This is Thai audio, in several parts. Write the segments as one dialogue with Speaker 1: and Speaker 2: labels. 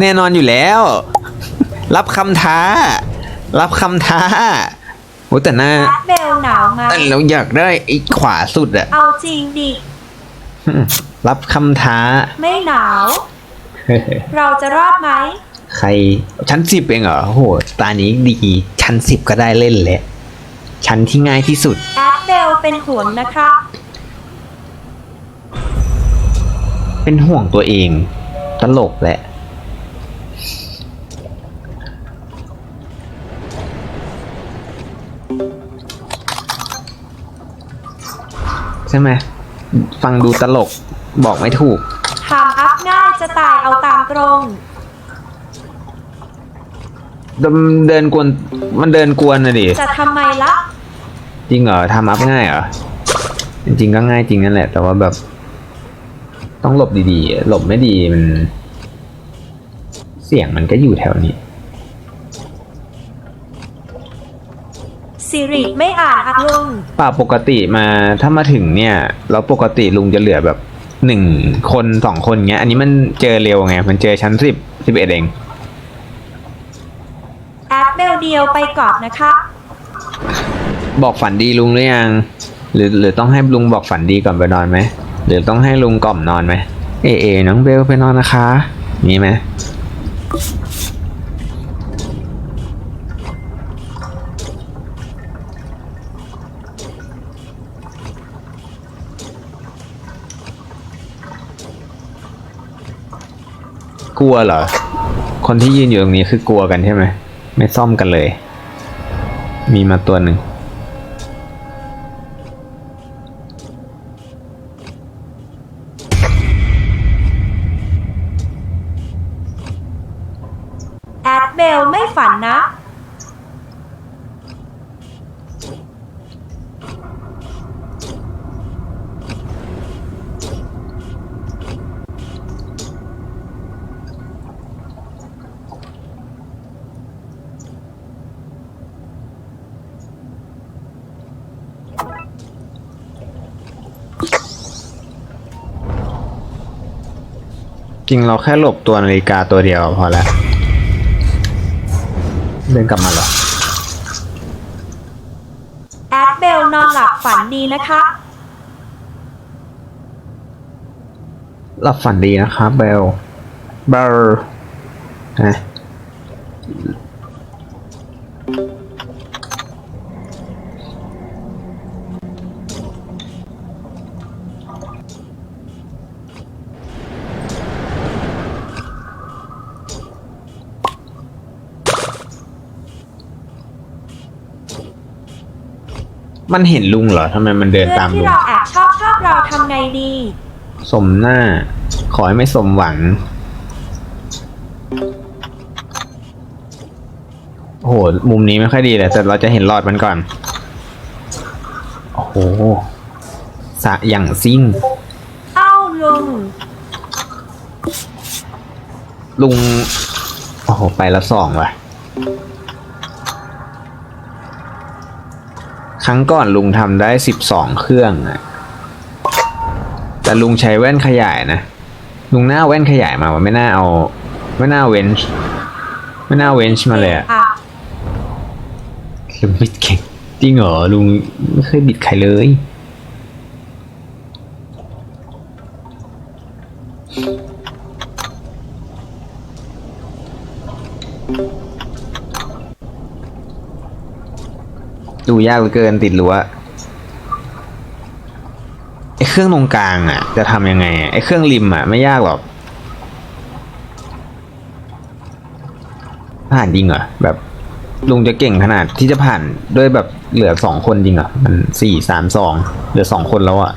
Speaker 1: แน่นอนอยู่แล้ว รับคำท้า รับคำท้าโอ้แต่หน้า
Speaker 2: แอดเบลหนาวไหม
Speaker 1: แต่เราอยากได้ไอ้ขวาสุดอะ
Speaker 2: เอาจริงดิ
Speaker 1: รับคำท้า
Speaker 2: ไม่หนาว เราจะรอดไหม
Speaker 1: ใคร ชั้นสิบเองเหรอโอ้โหตานี้ดีชั้นสิบก็ได้เล่นแหละชั้นที่ง่ายที่สุด
Speaker 2: แอดเบลเป็นห่วงนะครับ
Speaker 1: เป็นห่วงตัวเอง ตลกแหละ ใช่ไหม ฟังดูตลกบอกไม่ถูก
Speaker 2: ทำอัพง่ายจะตายเอาตามตรง
Speaker 1: เดินเดินกวนมันเดินกวนนะดิ
Speaker 2: จะทำไมละ
Speaker 1: จริงเหรอทำอัพง่ายเหรอ จริงๆก็ง่ายจริงนั่นแหละ แต่ว่าแบบ ต้องหลบดีๆ หลบไม่ดีมัน เสียงมันก็อยู่แถวนี้
Speaker 2: สิริไม่อ่านอักลุง
Speaker 1: ป่าปกติมาถ้ามาถึงเนี่ยแล้วปกติลุงจะเหลือแบบหนึ่งคนสองคนเงี้ย อันนี้มันเจอเร็วไง มันเจอชั้นสิบสิบเอ็ดเอง
Speaker 2: แอดเบลเดียวไปก่อนนะครับ
Speaker 1: บอกฝันดีลุงหรือยัง หรือหรือต้องให้ลุงบอกฝันดีก่อนไปนอนไหม หรือต้องให้ลุงกล่อมนอนไหมเอเอน้องเบลไปนอนนะคะ มีไหมกลัวเหรอ คนที่ยืนอยู่ตรงนี้คือกลัวกันใช่ไหม ไม่ซ่อมกันเลย มีมาตัวหนึ่ง
Speaker 2: แอดเบลไม่ฝันนะ
Speaker 1: จ ริงเราแค่หลบตัวนาฬิกาตัวเดียวพอแล้ว เดินกลับมาเหรอ
Speaker 2: แอดเบลนอนหลับฝันดีนะคะ
Speaker 1: หลับฝันดีนะครับเบลเบลนะ มันเห็นลุงเหรอทำไมมันเดิน
Speaker 2: เพื่อ
Speaker 1: ตานม
Speaker 2: ที่
Speaker 1: ลุง
Speaker 2: เราแอบชอบชอบเราทำไงดี
Speaker 1: สมหน้า ขอให้ไม่สมหวัง โอ้โห มุมนี้ไม่ค่อยดีเลยแต่เราจะเห็นหลอดมันก่อน โอ้โห สะอย่างซิ่ง
Speaker 2: เอ้าลุง
Speaker 1: ลุง โอ้โห ไปละสองว่ะ ครั้งก่อนลุงทำได้สิบสองเครื่องอะแต่ลุงใช้แว่นขยายนะ ลุงหน้าแว่นขยายมาว่าไม่น่าเอา ไม่น่าเว้นช์ไม่น่าเว้นช์มาเลยอะ
Speaker 2: อะ
Speaker 1: ลุงบิดเก่งจริงเหรอลุงไม่เคยบิดใครเลย ดูยากเหลือเกินติดรั้วไอ้เครื่องตรงกลางอะ จะทำยังไงไอ้เครื่องริมอะ ไม่ยากหรอกผ่านจริงเหรอแบบลุงจะเก่งขนาดที่จะผ่านด้วยแบบเหลือสองคนจริงเหรอมันสี่สามสองเหลือสองคนแล้วอะ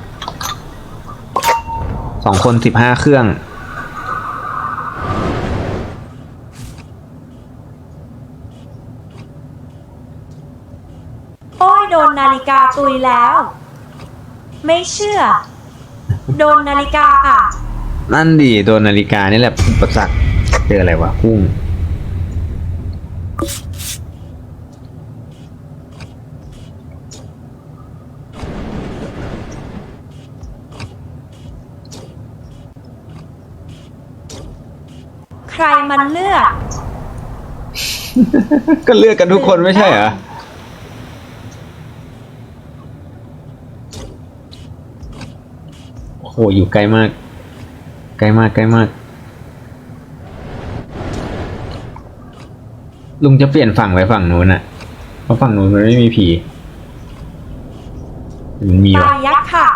Speaker 1: สองคนสิบห้าเครื่อง
Speaker 2: โอ้ยโดนนา ฬิกาตุยแล้ว ไม่เชื่อ โดนนาฬิกาอะ
Speaker 1: นั่นดีโดนนาฬิกานี่แหละอุปสรรคเจออะไรวะพุ่ง
Speaker 2: ใครมันเลือก
Speaker 1: ก็เลือกกันทุกคนไม่ใช่เหรอ โอ้โห อยู่ไกลมาก ไกลมาก ไกลมาก ลุงจะเปลี่ยนฝั่งไปฝั่งนู้นอะเพราะฝั่งนู้นมันไม่มีผี มันมี
Speaker 2: ตา
Speaker 1: ว่ะ
Speaker 2: ยยักษ์ค่ะ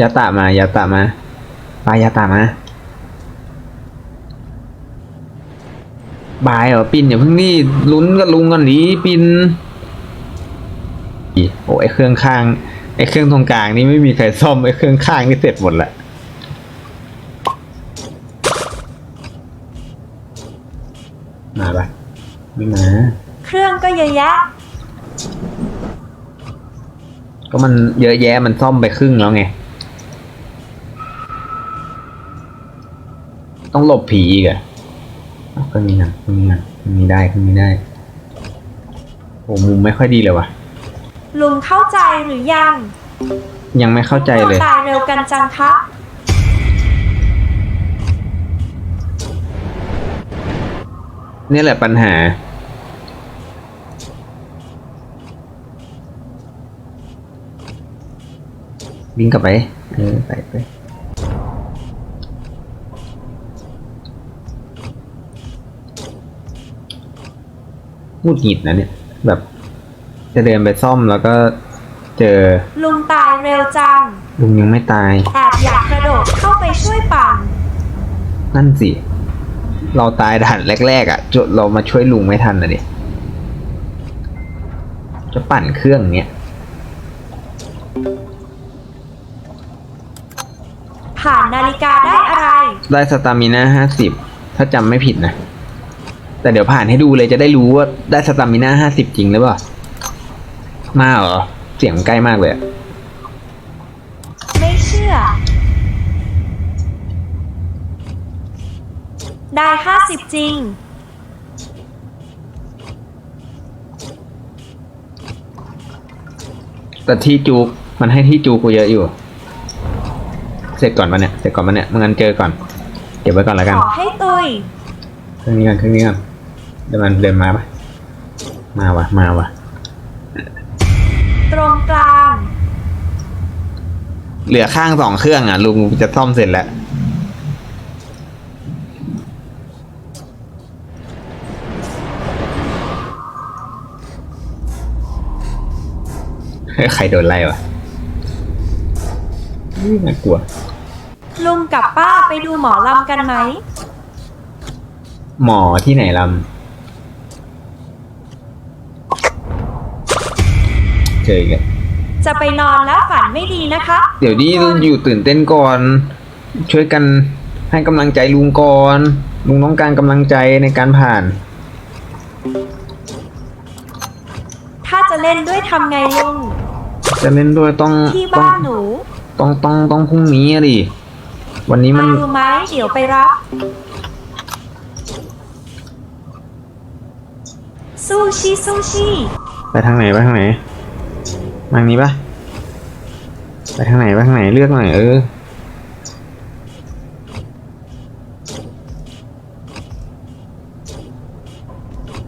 Speaker 1: ยาตะมายาตะมา ปลายาตะมา บายเหรอปินอย่าเพิ่งนี่ลุ้นกับลุงก่อนดิปินอีโอ้ไอเครื่องข้างไอเครื่องตรงกลางนี่ไม่มีใครซ่อมไอเครื่องข้างนี่เสร็จหมดละมาปะไม่มา
Speaker 2: เครื่องก็เยอะแยะ
Speaker 1: ก็มันเยอะแยะมันซ่อมไปครึ่งแล้วไง ต้องหลบผีอีกอะ อ้าวเครื่องนี้นะเครื่องนี้นะเครื่องนี้ได้เครื่องนี้ได้โอ้มุมไม่ค่อยดีเลยว่ะ
Speaker 2: ลุงเข้าใจหรือยัง
Speaker 1: ยังไม่เข้าใจเลย
Speaker 2: ตายเร็วกันจังคะ
Speaker 1: นี่แหละปัญหา วิ่งกลับไป เออ ไปไป หงุดหงิดนะเนี่ย แบบจะเดินไปซ่อมแล้วก็เจอ
Speaker 2: ลุงตายเร็วจัง
Speaker 1: ลุงยังไม่ตาย
Speaker 2: แอบอยากกระโดดเข้าไปช่วยปั่น
Speaker 1: นั่นสิ เราตายด่านแรก ๆ อะจนเรามาช่วยลุงไม่ทันนะดิจะปั่นเครื่องเนี้ย
Speaker 2: ผ่านนาฬิกาได้อะไร
Speaker 1: ได้สตามิน่าห้าสิบถ้าจำไม่ผิดนะ แต่เดี๋ยวผ่านให้ดูเลยจะได้รู้ว่าได้สตามิน่าห้าสิบจริงหรือเปล่า มาเหรอ เสียงใกล้มากเลยอะ
Speaker 2: ไม่เชื่อ ได้ห้าสิบจริง
Speaker 1: แต่ที่จูกมันให้ที่จูกกูเยอะอยู่ เสร็จก่อนปะเนี่ย เสร็จก่อนปะเนี่ยมึงงั้นเจอก่อน เก็บไว้ก่อนแล้วกัน
Speaker 2: ขอให้ตุย
Speaker 1: เครื่องนี้กันเครื่องนี้กัน เดี๋ยวมันเดินมาปะมาวะมาวะ
Speaker 2: ตรงกลาง
Speaker 1: เหลือข้างสองเครื่องอะลุงจะซ่อมเสร็จแล้วเฮ้ยใครโดนไล่วะอุ๊ยน่ากลัว
Speaker 2: ลุงกับป้าไปดูหมอลำกันไหม
Speaker 1: หมอที่ไหนลำ เจออีกแล้ว
Speaker 2: จะไปนอนแล้วฝันไม่ดีนะคะ
Speaker 1: เดี๋ยวนี้ลุงอยู่ตื่นเต้นก่อน ช่วยกันให้กำลังใจลุงก่อนลุงต้องการกำลังใจในการผ่าน
Speaker 2: ถ้าจะเล่นด้วยทำไงลุง
Speaker 1: จะเล่นด้วยต้อง
Speaker 2: ที่
Speaker 1: ต้อง
Speaker 2: บ้านหนู
Speaker 1: ต้องต้องต้องพรุ่งนี้อะดิวันนี้มั
Speaker 2: มานดูไหมเดี๋ยวไปรับซูชิซูชิ
Speaker 1: ไปทางไหนไปทางไหน ทางนี้ปะไปทางไหนไปทางไหนเลือกหน่อยเออ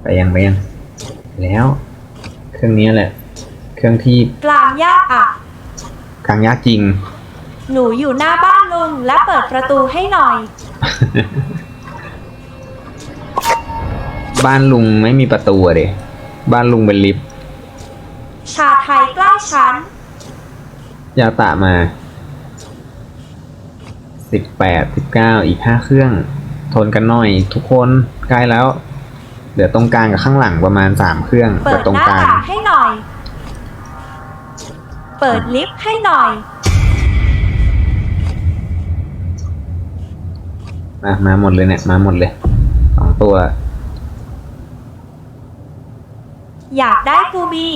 Speaker 1: ไปยังไปยัง แล้ว เครื่องนี้แหละ เครื่องที่
Speaker 2: กลางยากอะ
Speaker 1: กลางยากจริง
Speaker 2: หนูอยู่หน้าบ้านลุงและเปิดประตูให้หน่อย
Speaker 1: บ้านลุงไม่มีประตูอะเดบ้านลุงเป็นลิฟต์
Speaker 2: ชาไทยใกล้ชั้น
Speaker 1: ยาตะมา สิบแปดสิบเก้าอีกห้าเครื่อง ทนกันหน่อยทุกคนใกล้แล้ว เดี๋ยวตรงกลางกับข้างหลังประมาณสามเครื่อง
Speaker 2: เปิ
Speaker 1: แต่
Speaker 2: ด
Speaker 1: ตรง
Speaker 2: หน้าก
Speaker 1: ลาง
Speaker 2: ต่างให้หน่อย เปิดลิฟต์ให้หน่อย
Speaker 1: มามาหมดเลยเนี่ย มาหมดเลยสองตัว
Speaker 2: อยากได้กูบี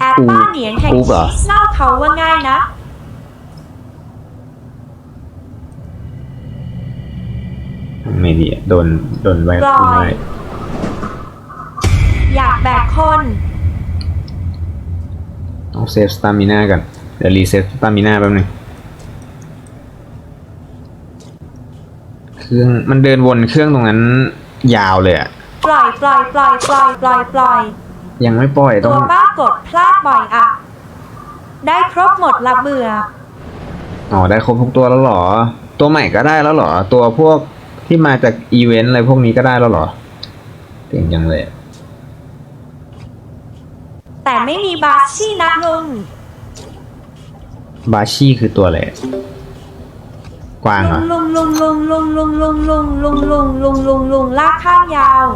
Speaker 2: แอปป้าเหนียงแห่ง
Speaker 1: กูเหร
Speaker 2: ชี
Speaker 1: อ
Speaker 2: สเล่าเขาว่าง่ายนะ
Speaker 1: ทำไงดีอะโดน โดนไว้
Speaker 2: ปล่อย
Speaker 1: คุมไว้
Speaker 2: อยากแบกคน
Speaker 1: อ๋อต้องเซฟสตามิน่ากันเดี๋ยวรีเซ็ตสตามิน่าแป๊บหนึงเครื่องมันเดินวนเครื่องตรงนั้นยาวเลยอะ
Speaker 2: ปล่อยปล่อยปล่อยปล่อยปล่อยปล่อย
Speaker 1: ยังไม่ปล่อยต้
Speaker 2: ตั
Speaker 1: อง
Speaker 2: วป้ากดพลาดบ่อยอะได้ครบหมดละเบื่อ
Speaker 1: อ๋อได้ครบทุกตัวแล้วเหรอ ตัวใหม่ก็ได้แล้วเหรอ ตัวพวกที่มาจากอีเวนต์อะไรพวกนี้ก็ได้แล้วเหรอเก่งจังเลย
Speaker 2: แต่ไม่มีบาสชี่นะลุง
Speaker 1: บาชี่คือตัวอะไรกวางเหรอ
Speaker 2: ลุงลุงลุงลุงลุงลุงลุงลุงลุงลุงลุงลุงลากข้างยาว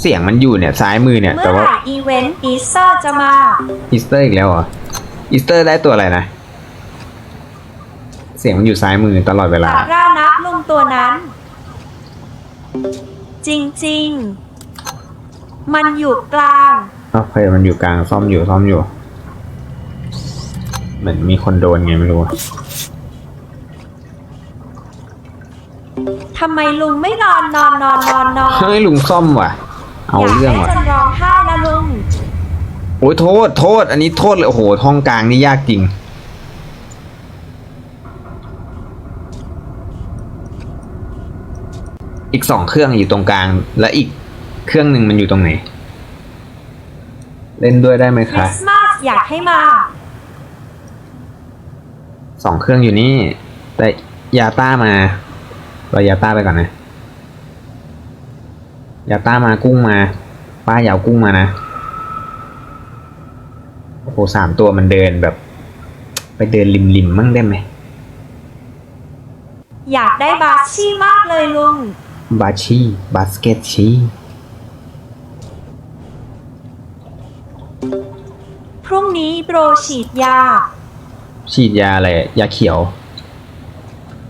Speaker 1: เสียงมันอยู่เนี่ยซ้ายมือเนี่ย
Speaker 2: เมื่
Speaker 1: แต่
Speaker 2: อไห
Speaker 1: ว่า
Speaker 2: ร่อีเวนต์อีสเตอร์จะมา
Speaker 1: อีสเตอร์อีกแล้วเหรออีสเตอร์ได้ตัวอะไรนะ เสียงมันอยู่ซ้ายมือตลอดเวลา
Speaker 2: สารานะลุงตัวนั้น จริงๆ มันอยู่กลาง
Speaker 1: โอเคมันอยู่กลางซ่อมอยู่ซ่อมอยู่ เหมือนมีคนโดนไงไม่รู้
Speaker 2: ทำไมลุงไม่นอนนอนนอนนอนนอน
Speaker 1: เฮ้ยลุงซ่อมว่ะ เอาเรื่อง
Speaker 2: ยาก
Speaker 1: ว่ะ
Speaker 2: ให้จนร้องไห้นะลุง
Speaker 1: โอ้ยโทษ โทษ อันนี้โทษเลยโอ้โหห้องกลางนี่ยากจริง อีกสองเครื่องอยู่ตรงกลาง และอีกเครื่องหนึ่งมันอยู่ตรงไหน เล่นด้วยได้ไหม
Speaker 2: คริ
Speaker 1: คะ
Speaker 2: สต์มาสอยากให้มา
Speaker 1: สองเครื่องอยู่นี่ แต่ยาต้ามา เรายาต้าไปก่อนนะ ยาต้ามากุ้งมา ป้าอยาวกุ้งมานะ โอ้โหสามตัวมันเดินแบบ ไปเดินริมริมๆมั่งได้ไหม
Speaker 2: อยากได้บาสชี่มากเลยลุง
Speaker 1: บาชีบาสเกตชี
Speaker 2: พรุ่งนี้โปรฉีดยา
Speaker 1: ฉีดยาอะไร ยาเขียว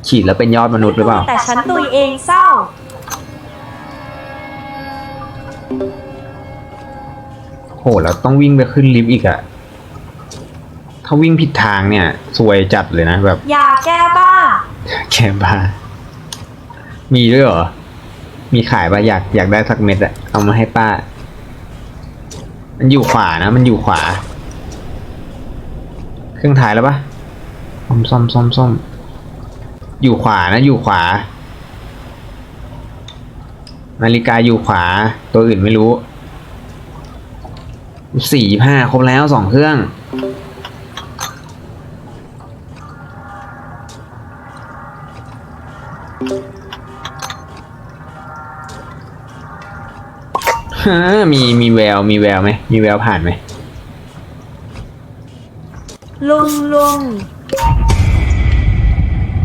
Speaker 1: ฉีดแล้วเป็นยอดมนุษย์หรือเปล่า
Speaker 2: แต่ฉันตุยเองเศร้า
Speaker 1: หแล้วต้องวิ่งไปขึ้นลิฟต์อีกอะถ้าวิ่งผิดทางเนี่ยซวยจัดเลยนะแบบ
Speaker 2: ยาแก้บ้า
Speaker 1: แค่บ้า มีด้วยเหรอ มีขายปะอยากอยากได้สักเม็ดอะเอามาให้ป้า มันอยู่ขวานะ มันอยู่ขวา เครื่องถ่ายแล้วปะซ่อมซ่อมซ่อมซ่อมอยู่ขวานะ อยู่ขวา นาฬิกาอยู่ขวา ตัวอื่นไม่รู้ สี่ห้าครบแล้วสองเครื่องฮะมีมีแววมีแววไหมมีแววผ่านไหม
Speaker 2: ลุงลุง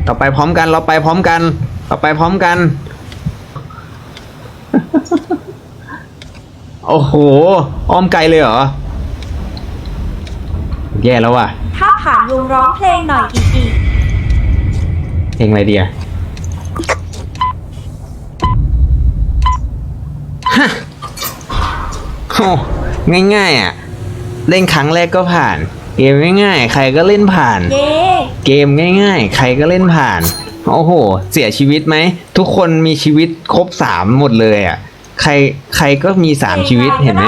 Speaker 1: ต่อไปพร้อมกัน เราไปพร้อมกัน ต่อไปพร้อมกัน โอ้โห อ้อมไกลเลยเหรอ แย่แล้วว่ะ
Speaker 2: ถ้าผ่านลุงร้องเพลงหน่อยอีกอีก
Speaker 1: เพลงอะไรดีอะฮะโอ้ง่ายๆอะ เล่นครั้งแรกก็ผ่าน เกมง่ายๆ ใครก็เล่นผ่าน
Speaker 2: เย้
Speaker 1: เกมง่ายๆ ใครก็เล่นผ่าน โอ้โห เสียชีวิตไหม ทุกคนมีชีวิตครบสามหมดเลยอะ ใครใครก็มีสามชีวิตเห็นไหม